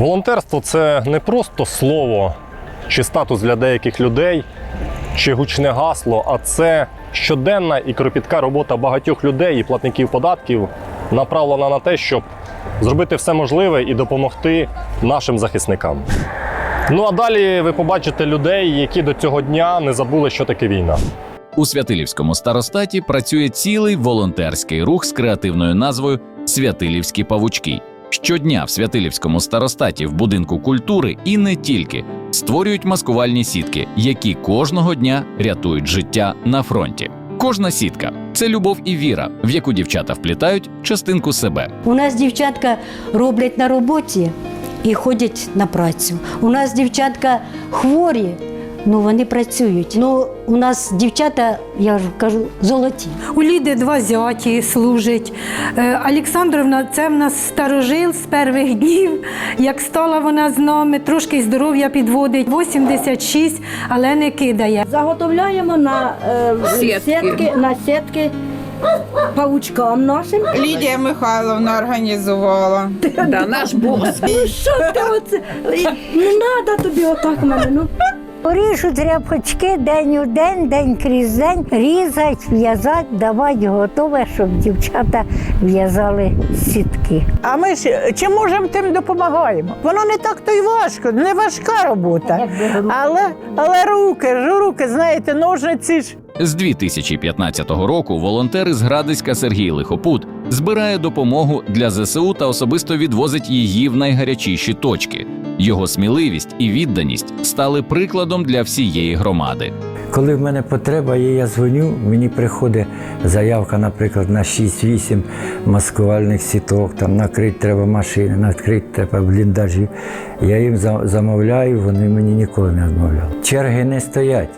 Волонтерство це не просто слово чи статус для деяких людей, чи гучне гасло, а це щоденна і кропітка робота багатьох людей і платників податків, направлена на те, щоб зробити все можливе і допомогти нашим захисникам. Ну а далі ви побачите людей, які до цього дня не забули, що таке війна. У Святилівському старостаті працює цілий волонтерський рух з креативною назвою Святилівські павучки. Щодня в Святилівському старостаті в будинку культури і не тільки створюють маскувальні сітки, які кожного дня рятують життя на фронті. Кожна сітка це любов і віра, в яку дівчата вплітають частинку себе. У нас дівчатка роблять на роботі і ходять на працю. У нас дівчатка хворі, ну вони працюють. Ну, у нас дівчата, я ж кажу, золоті. У Ліди два зяті служать. Е, Олександровна, це в нас старожил з перших днів. Як стала вона з нами, трошки здоров'я підводить. 86, але не кидає. Заготовляємо на е, Сітки. сітки, на сітки павучкам нашим. Лідія Михайловна організувала. Да, наш бос. Ну що ти оце? Не треба тобі отак мене. Ну. Поріжуть рябчики день у день, день крізь день, різать, в'язати, давати готове, щоб дівчата в'язали сітки. А ми ж чим можемо, тим допомагаємо. Воно не так то й важко, не важка робота. Але, але руки ж, руки, знаєте, ножниці ж. З 2015 року волонтер із Градиська Сергій Лихопут збирає допомогу для ЗСУ та особисто відвозить її в найгарячіші точки. Його сміливість і відданість стали прикладом для всієї громади. Коли в мене потреба є, я дзвоню, мені приходить заявка, наприклад, на 6-8 маскувальних сіток, там накрити треба машини, накрити треба бліндажі. Я їм замовляю, вони мені ніколи не відмовляли. Черги не стоять.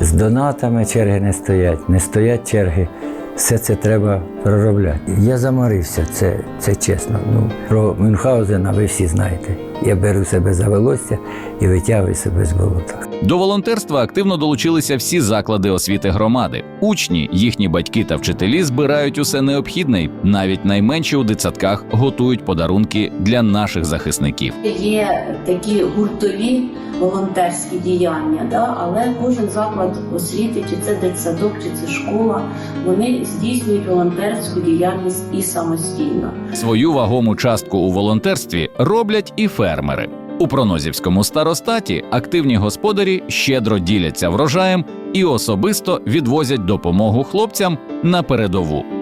З донатами черги не стоять, не стоять черги. Все це треба проробляти. Я заморився, це, це чесно. Ну, про Мюнхгаузена ви всі знаєте. Я беру себе за волосся і витягую себе з болота. До волонтерства активно долучилися всі заклади освіти громади. Учні, їхні батьки та вчителі збирають усе необхідне, навіть найменші у дитсадках готують подарунки для наших захисників. Є такі гуртові волонтерські діяння, да? але кожен заклад освіти, чи це дитсадок, чи це школа, вони здійснюють волонтерську діяльність і самостійно. Свою вагому частку у волонтерстві роблять і фермери. У Пронозівському старостаті активні господарі щедро діляться врожаєм і особисто відвозять допомогу хлопцям на передову.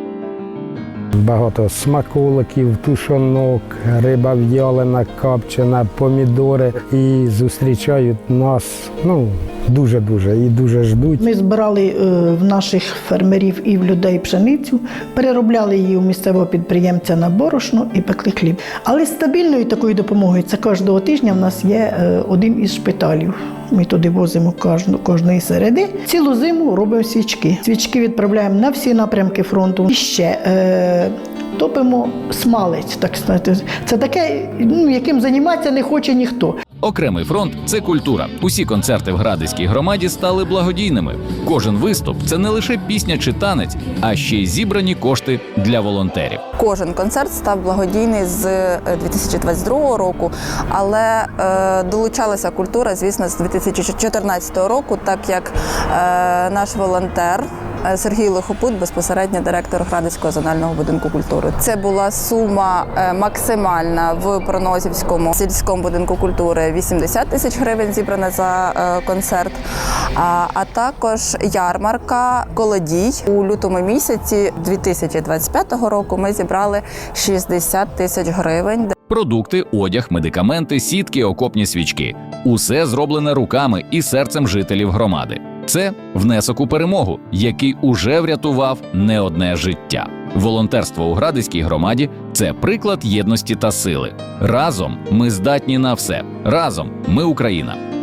Багато смаколиків, тушонок, риба в'ялена, копчена, помідори. І зустрічають нас ну, дуже-дуже і дуже ждуть. Ми збирали е, в наших фермерів і в людей пшеницю, переробляли її у місцевого підприємця на борошно і пекли хліб. Але стабільною такою допомогою це кожного тижня в нас є е, один із шпиталів. Ми туди возимо кожну, кожної середи. Цілу зиму робимо свічки. Свічки відправляємо на всі напрямки фронту. І ще е, топимо смалець, так сказати. Це таке, ну, яким займатися не хоче ніхто. Окремий фронт це культура. Усі концерти в Градиській громаді стали благодійними. Кожен виступ це не лише пісня чи танець, а ще й зібрані кошти для волонтерів. Кожен концерт став благодійний з е, 2022 року, але е, долучалася культура, звісно, з 2014 року, так як е, наш волонтер. Е, Сергій Лихопут, безпосередньо директор Градицького зонального будинку культури. Це була сума е, максимальна в Пронозівському сільському будинку культури 80 тисяч гривень зібрана за е, концерт. А також ярмарка Колодій у лютому місяці 2025 року. Ми зібрали 60 тисяч гривень. Продукти, одяг, медикаменти, сітки, окопні свічки усе зроблене руками і серцем жителів громади. Це внесок у перемогу, який уже врятував не одне життя. Волонтерство у Градиській громаді це приклад єдності та сили. Разом ми здатні на все. Разом ми Україна.